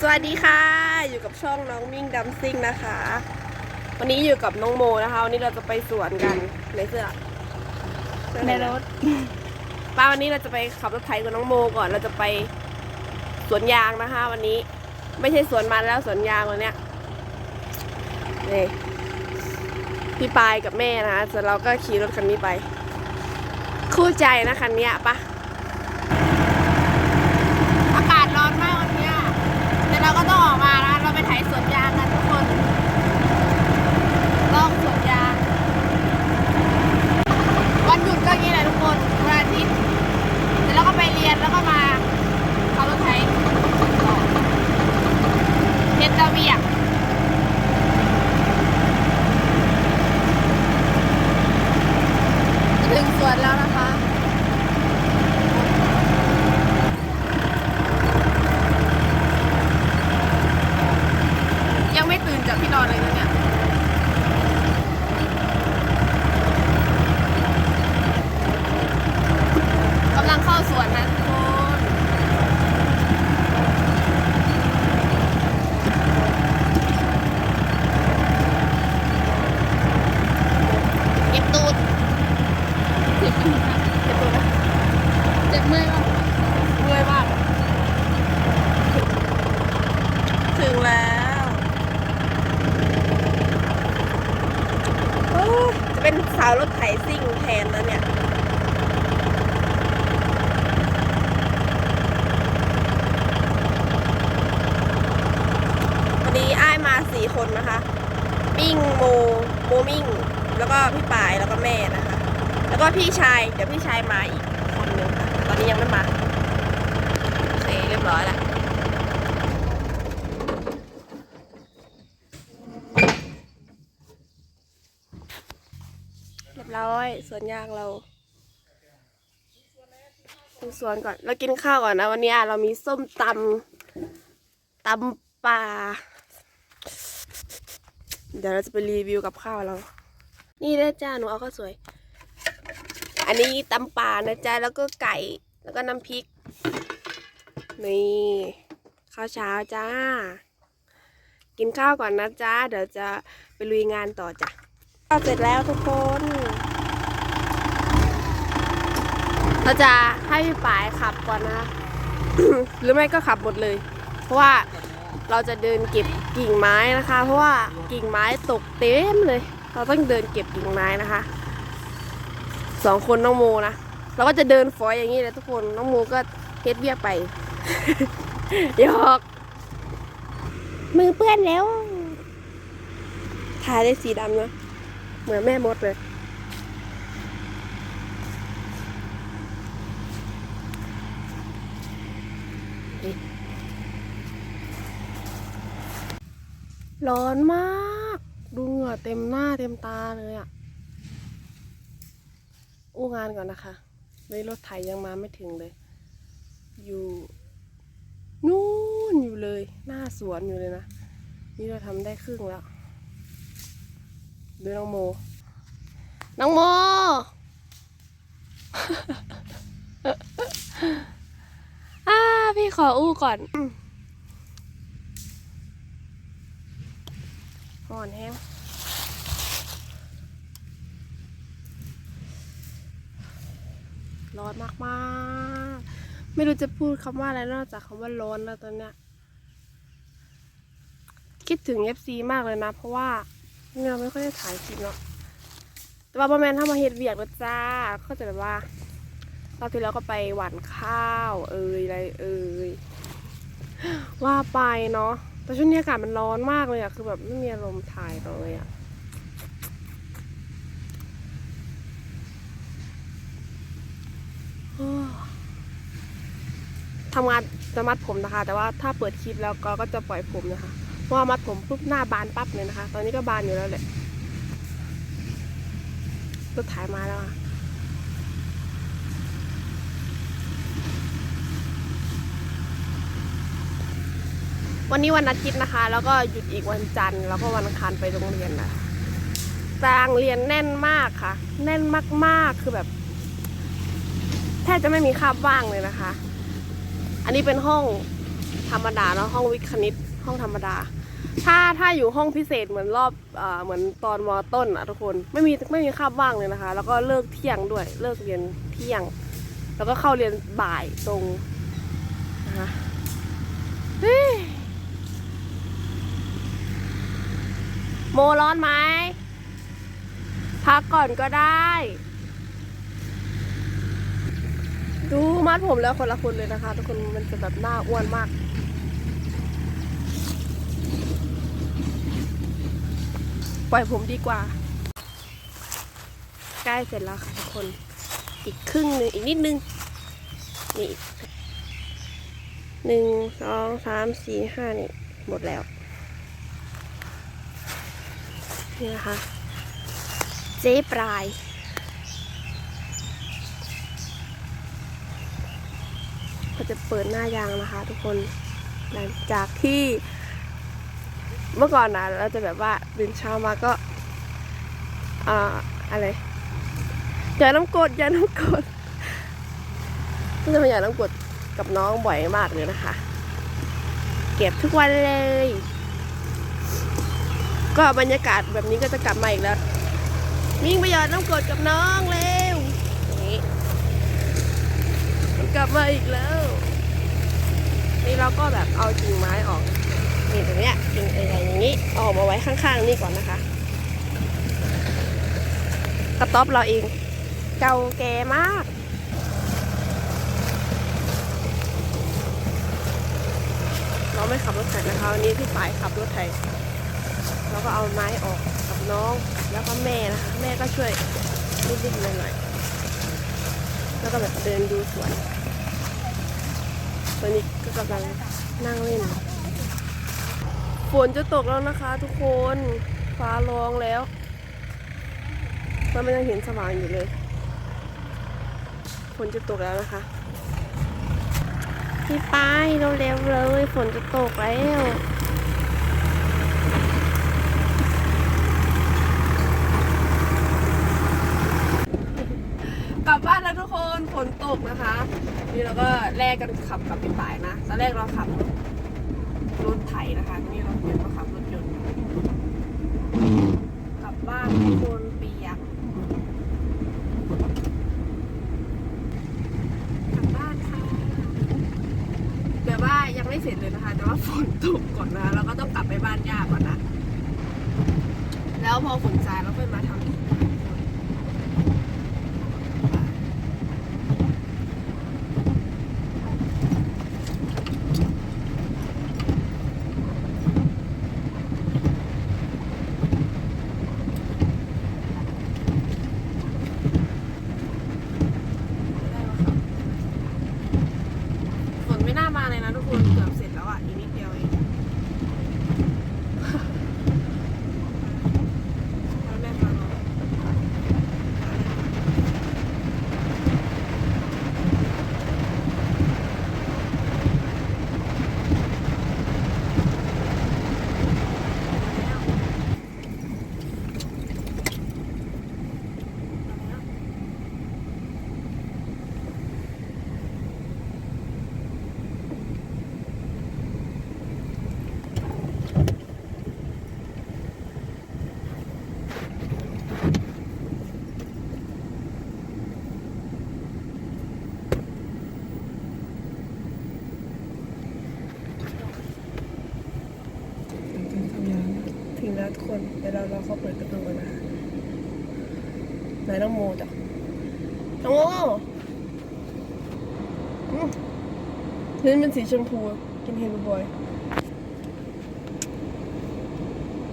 สวัสดีค่ะ อยู่กับช่องน้องมิ่งดัมซิ่งนะคะ วันนี้อยู่กับน้องโมนะคะ วันนี้เราจะไปสวนกันในเสื้อเสื้ออะในไนะรถป้าวันนี้เราจะไปขับรถไถกับน้องโมก่อน เราจะไปสวนยางนะคะ วันนี้ไม่ใช่สวนมันแล้วสวนยางวันเนี้ยนี่พี่ปายกับแม่นะคะส่วนเราก็ขี่รถคันนี้ไป คู่ใจนะคันเนี้ยปะอากาศร้อนมากวันเนี้ยแต่เราก็ต้องออกมานะเราไปไถสวนยางกันทุกคนลองสวนยาง วันหยุดก็อย่างนี้แหละทุกคนวันอาทิตย์เสร็จแล้วก็ไปเรียนแล้วก็มาขับรถไถต่อเฮ็ดระเบียบจะถึงสวนแล้วนะคะ ยังไม่ตื่นจากที่นอนเลยนะเนี่ย กำลังเข้าสวนนะทุกคนเก็บตูดเก็บตูดนะเก็บตูดนะ เจ็บเมื่อยป่ะ เมื่อยมาก ถึงแล้วโอ้ยจะ เป็นสาวรถไถซิ่งแทนแล้วเนี่ยวันนี้อ้ายมาสี่คนนะคะ มิ่งโมโมมิ่ง แล้วก็พี่ปายแล้วก็แม่นะคะ แล้วก็พี่ชาย เดี๋ยวพี่ชายมาอีกคนนึงค่ะตอนนี้ยังไม่มาโอเคเรียบร้อยแล้วเรียบร้ อยสวนยางเราดูสวนก่อนเรากินข้าวก่อนนะ วันนี้เรามีส้มตำตำปลาเดี๋ยวเราจะไปรีวิวกับข้าวเรา นี่นะจ้าหนูเอาข้าวสวย อันนี้ตำป่านะจ๊ะแล้วก็ไก่แล้วก็น้ำพริก นี่ข้าวเช้าจ้า กินข้าวก่อนนะจ๊ะเดี๋ยวจะไปลุยงานต่อจ้ะข้าวเสร็จแล้วทุกคน เราจะให้พี่ป๋ายขับก่อนนะคะ หรือไม่ก็ขับหมดเลย เพราะว่าเราจะเดินเก็บกิ่งไม้นะคะ เพราะว่ากิ่งไม้ตกเต็มเลย เราต้องเดินเก็บกิ่งไม้นะคะสองคนน้องโมนะเราก็จะเดินฝอยอย่างนี้เลยทุกคนน้องโมก็เฮ็ดเวียไปหยอกมือเปื้อนแล้วทาได้สีดำนะเหมือนแม่มดเลย ร้อนมาก ดูเหงื่อเต็มหน้าเต็มตาเลยอะอู้งานก่อนนะคะเลยรถไถยังมาไม่ถึงเลย อยู่นู่นอยู่เลย หน้าสวนอยู่เลยนะ นี่เราทำได้ครึ่งแล้วดูน้องโม น้องโม พี่ขออู้ก่อนอืมห่อนแห้งร้อนมากๆไม่รู้จะพูดคำว่าอะไรนอกจากคำว่าร้อนแล้วตอนเนี้ย คิดถึง FC มากเลยนะ เพราะว่าเนี่ยเราไม่ค่อยได้ถ่ายคลิปเนาะแต่ว่าประมาณถ้ามาเฮ็ดเวียกแล้วจ้าก็จะแบบว่า เราที่แล้วก็ไปหว่านข้าว เอ่ยอะไรเอ่ยว่าไปเนาะแต่ช่วงนี้อากาศมันร้อนมากเลยอะคือแบบไม่มีอารมณ์ถ่ายเลยอะทำงานจะมัดผมนะคะ แต่ว่าถ้าเปิดคลิปแล้วก็ก็จะปล่อยผมนะคะเพราะว่ามัดผมปุ๊บหน้าบานปั๊บเลยนะคะ ตอนนี้ก็บานอยู่แล้วแหละรถถ่ายมาแล้วอะ วันนี้วันอาทิตย์นะคะ แล้วก็หยุดอีกวันจันทร์ แล้วก็วันอังคารไปโรงเรียนนะตารางเรียนแน่นมากค่ะ แน่นมากๆ คือแบบแทบจะไม่มีคาบว่างเลยนะคะ อันนี้เป็นห้องธรรมดาเนาะห้องวิทย์คณิตห้องธรรมดา ถ้าถ้าอยู่ห้องพิเศษเหมือนรอบอ่าเหมือนตอนมต้นอะทุกคนไม่มีไม่มีคาบว่างเลยนะคะ แล้วก็เลิกเที่ยงด้วยเลิกเรียนเที่ยง แล้วก็เข้าเรียนบ่ายตรงนะคะเฮ้ย โมร้อนไหมพักก่อนก็ได้ ดูมัดผมแล้วคนละคนเลยนะคะ ทุกคนมันจะแบบหน้าอ้วนมากปล่อยผมดีกว่า ใกล้เสร็จแล้วค่ะทุกคน อีกครึ่งหนึ่งอีกนิดนึง นี่หนึ่งสองสามสี่ห้านี่ หมดแล้ว นี่นะคะ เจ๊ปลาย ก็จะเปิดหน้ายางนะคะ ทุกคน หลังจากที่เมื่อก่อนนะเราจะแบบว่าตื่นเช้ามาก็อ่าอะไรอย่าน้ำกรดอย่าน้ำกรดก็จะมาอย่าน้ำกรดกับน้องบ่อยมากเลยนะคะ เก็บทุกวันเลย ก็บรรยากาศแบบนี้ก็จะกลับมาอีกแล้วมิ่งไปหยอดน้ำกดกับน้องเร็วนี้มันกลับมาอีกแล้ว นี่เราก็แบบเอากิ่งไม้ออกนี่ตรงเนี้ยกิ่งใหญ่ๆอย่างนี้เอาออกมาไว้ข้างๆนี่ก่อนนะคะ กระต๊อบเราเอง เก่าแก่มากเราไม่ขับรถไถนะคะวันนี้พี่ปายขับรถไถ เราก็เอาไม้ออกกับน้อง แล้วก็แม่นะคะแม่ก็ช่วยนิดๆหน่อยๆแล้วก็แบบเดินดูสวนตอนนี้ก็กำลังนั่งเล่น ฝนจะตกแล้วนะคะ ทุกคนฟ้าร้องแล้วมันไม่ยังเห็นสว่างอยู่เลยฝนจะตกแล้วนะคะพี่ป้ายเร็วๆเลยฝนจะตกแล้ว กลับบ้านแล้วทุกคน ฝนตกนะคะ นี่เราก็แลกกันขับกับพี่ป่ายนะตอนแรกเราขับรถรถไถนะคะนี่เราเปลี่ยนมาขับรถยนต์กลับบ้านทุกคนเปียกกลับบ้านค่ะแบบว่ายังไม่เสร็จเลยนะคะ แต่ว่าฝนตกก่อนนะคะเราก็ต้องกลับไปบ้านย่าก่อนนะแล้วพอฝนซายเราค่อยมาทำอีกนะคะทุกคน ฝนไม่น่ามาเลยนะทุกคนเกือบเสร็จแล้วอะ อีกนิดเดียวเองแล้วแม่มาแล้ว้วทุกคนเดี๋ยวเราเราเขาเปิดประตูกันนะไหนน้องโมจ้ะน้องโมอืมพื้นเป็นสีชมพูกินเฮลูบอย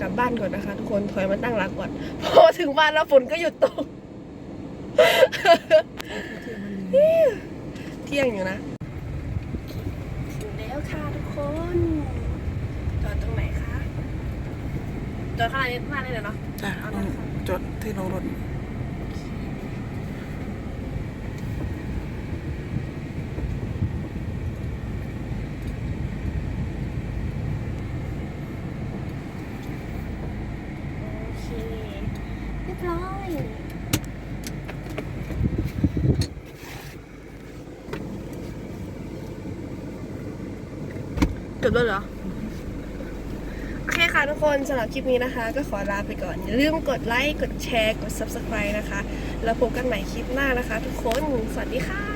กลับบ้านก่อนนะคะ ทุกคนถอยมาตั้งหลักก่อนพอถึงบ้านแล้วฝนก็หยุดตกเที่ยงอยู่นะถึงแล้วค่ะทุกคน จอดตรงไหนคะ จอดข้างในข้างในเลยเนาะจ้ะลงจดที่ลงรถโอเคเรียบร้อยจบแล้วเหรอโอ เคค่ะทุกคนสำหรับคลิปนี้นะคะ ก็ขอลาไปก่อน อย่าลืมกดไลค์ กดแชร์ กด subscribe นะคะ แล้วพบกันใหม่คลิปหน้านะคะ ทุกคน สวัสดีค่ะ